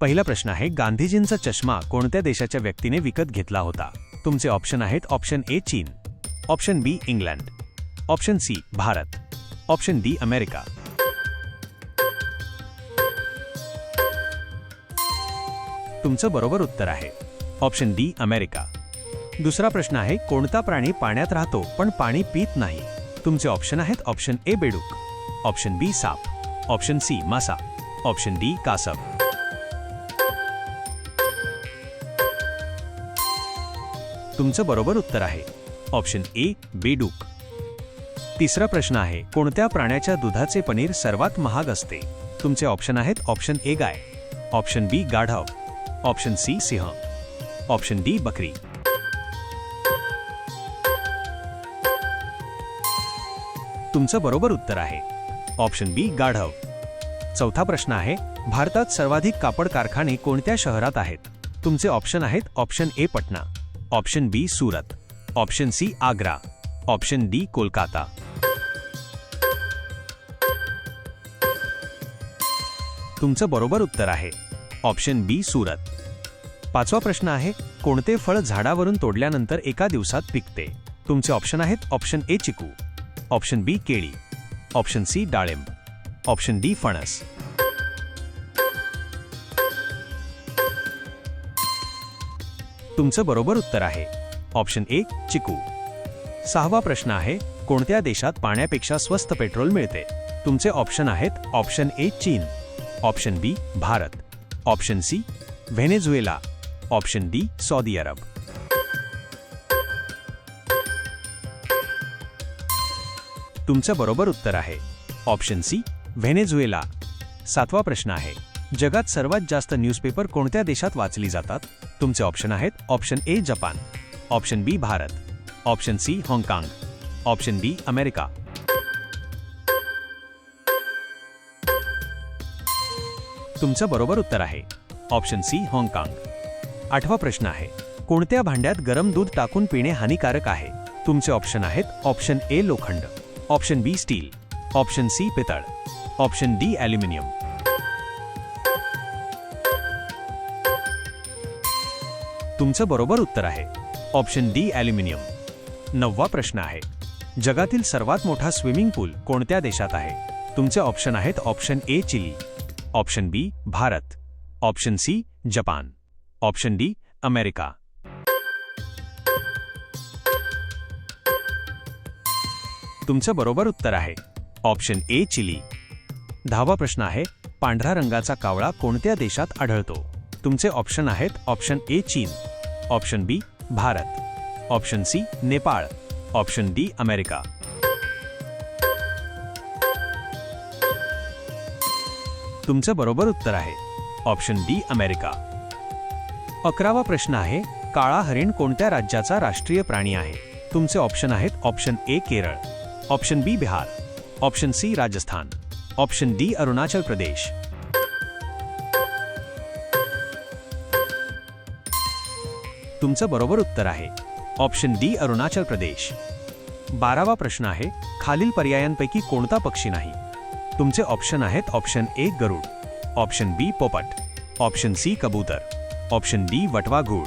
पहिला प्रश्न आहे गांधीजींचा चष्मा कोणत्या देशाच्या व्यक्तीने विकत घेतला होता? तुमचे ऑप्शन आहेत ऑप्शन ए चीन. Option B England option C Bharat. Option D America तुमचं बरोबर उत्तर आहे. ऑप्शन डी अमेरिका दुसरा प्रश्न आहे कोणता प्राणी पाण्यात राहतो पण पाणी पित नाही? तुमचे ऑप्शन आहेत ऑप्शन ए बेडूक. ऑप्शन बी साप. ऑप्शन सी मासा. ऑप्शन डी कासव. तुमचं बरोबर उत्तर आहे. ऑप्शन ए बेडूक तिसरा प्रश्न आहे कोणत्या प्राण्याच्या दुधाचे पनीर सर्वात महाग असते? तुमचे ऑप्शन आहेत ऑप्शन ए गाय. ऑप्शन बी गाढव. ऑप्शन सी सिंह. ऑप्शन डी बकरी. तुमचं बरोबर उत्तर आहे. ऑप्शन बी गाढव. चौथा प्रश्न आहे भारतात सर्वाधिक कापड कारखाने कोणत्या शहरात आहेत? तुमचे ऑप्शन आहेत option A Patna. Option B Surat option C Agra option D Kolkata. तुमचं बरोबर उत्तर आहे. Option B Surat. पाचवा प्रश्न आहे कोणते फळ झाडावरून तोडल्यानंतर एका दिवसात पिकते? तुमचे ऑप्शन आहेत ऑप्शन ए चिकू ऑप्शन बी केळी ऑप्शन सी डाळिंब ऑप्शन डी फणस. तुमचं बरोबर उत्तर आहे. ऑप्शन ए चिकू. सहावा प्रश्न आहे कोणत्या देशात पाण्यापेक्षा स्वस्त पेट्रोल मिळते? तुमचे ऑप्शन आहेत ऑप्शन ए चीन. Option B Bharat. Option C Venezuela. Option D Saudi अरब. तुमचं बरोबर उत्तर आहे. Option C Venezuela. सातवा प्रश्न आहे जगात सर्वात जास्त न्यूजपेपर कोणत्या देशात वाचली जातात? तुमचे ऑप्शन आहेत option A Japan. Option B Bharat. Option C हाँगकाँग. Option D America. तुमचं बरोबर उत्तर आहे. ऑप्शन सी हाँगकाँग. आठवा प्रश्न आहे. कोणत्या भांड्यात गरम दूध टाकून पिणे हानिकारक आहे? तुमचे ऑप्शन आहेत ऑप्शन ए लोखंड. Option B steel option C पितळ. ऑप्शन डी ॲल्युमिनियम तुमचं बरोबर उत्तर आहे. Option D aluminium. नववा प्रश्न आहे. जगातील सर्वात मोठा स्विमिंग पूल कोणत्या देशात आहे? तुमचे ऑप्शन आहेत option A Chile. Option B Bharat. Option C Japan. Option D America. तुमचं बरोबर उत्तर आहे. Option A Chile. दहावा प्रश्न आहे पांढरा रंगाचा कावळा कोणत्या देशात आढळतो? तुमचे ऑप्शन आहेत ऑप्शन ए चीन. Option B, Bharat. Option C Nepal option D, America. तुमचं बरोबर उत्तर आहे. Option D, America. अकरावा प्रश्न आहे, काळा हरिण कोणत्या राज्याचा राष्ट्रीय प्राणी आहे? तुमचे ऑप्शन आहेत, option A, Kerala. Option B, Bihar. Option C, Rajasthan. Option D, Arunachal Pradesh. तुमचं बरोबर उत्तर आहे. Option D Arunachal Pradesh. बारावा प्रश्न आहे खालील पर्यायांपैकी कोणता पक्षी नाही? तुमचे ऑप्शन आहेत ऑप्शन ए गरुड. ऑप्शन बी पोपट. ऑप्शन सी कबूतर. ऑप्शन डी वटवा घूळ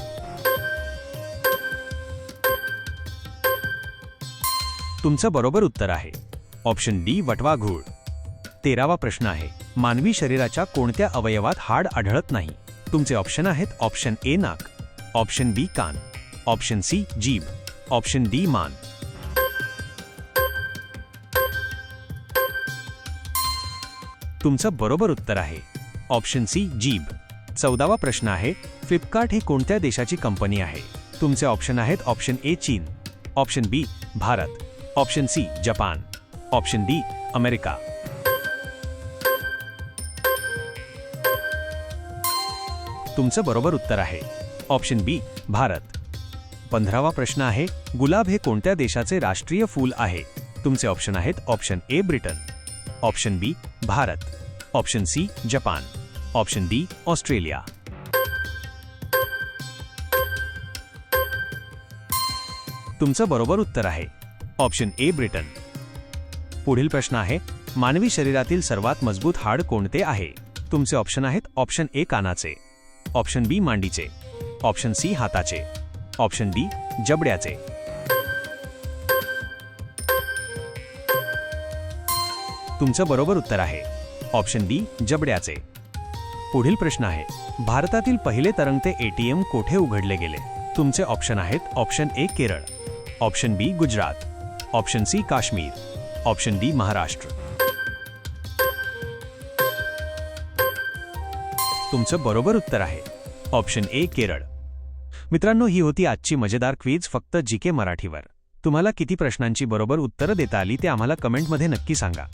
तुमचं बरोबर उत्तर आहे. ऑप्शन डी वटवा घूळ तेरावा प्रश्न आहे मानवी शरीराच्या कोणत्या अवयवात हाड आढळत नाही? तुमचे ऑप्शन आहेत ऑप्शन ए नाक. ऑप्शन बी कान, ऑप्शन सी जीभ ऑप्शन डी मान। तुमचं बरोबर उत्तर आहे. ऑप्शन सी जीभ चौदावा प्रश्न आहे, फ्लिपकार्ट ही कोणत्या देशाची कंपनी आहे? तुमचे ऑप्शन आहेत ऑप्शन ए चीन, option B Bharat, option C Japan, option D America. तुमचं बरोबर उत्तर आहे. Option B Bharat. पंधरावा प्रश्न आहे गुलाब हे कोणत्या देशाचे राष्ट्रीय फूल आहे? तुमचे ऑप्शन आहेत option A Britain. Option B Bharat. Option C Japan. Option D Australia. तुमचं बरोबर उत्तर आहे ऑप्शन ए ब्रिटन. पुढील प्रश्न आहे मानवी शरीरातील सर्वात मजबूत हाड कोणते आहे? तुमचे ऑप्शन आहेत ऑप्शन ए कानाचे. ऑप्शन बी मांडीचे. ऑप्शन सी हाताचे ऑप्शन डी जबड्याचे. तुमचं बरोबर उत्तर आहे ऑप्शन डी जबड्याचे. पुढील प्रश्न आहे भारतातील पहिले तरंगते एटीएम कोठे उघडले गेले? तुमचे ऑप्शन आहेत option A Kerala option B Gujarat option C Kashmir option D Maharashtra. तुमचं बरोबर उत्तर आहे ऑप्शन ए केरळ. मित्रांनो ही होती आजची मजेदार क्वीज फक्त जी के मराठीवर. तुम्हाला किती प्रश्नांची बरोबर उत्तरं देता आली ते आम्हाला कमेंटमध्ये नक्की सांगा.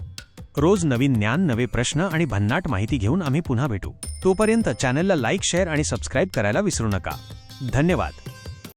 रोज नवीन ज्ञान नवे प्रश्न आणि भन्नाट माहिती घेऊन आम्ही पुन्हा भेटू. तोपर्यंत चॅनलला लाईक शेअर आणि सबस्क्राईब करायला विसरू नका. धन्यवाद.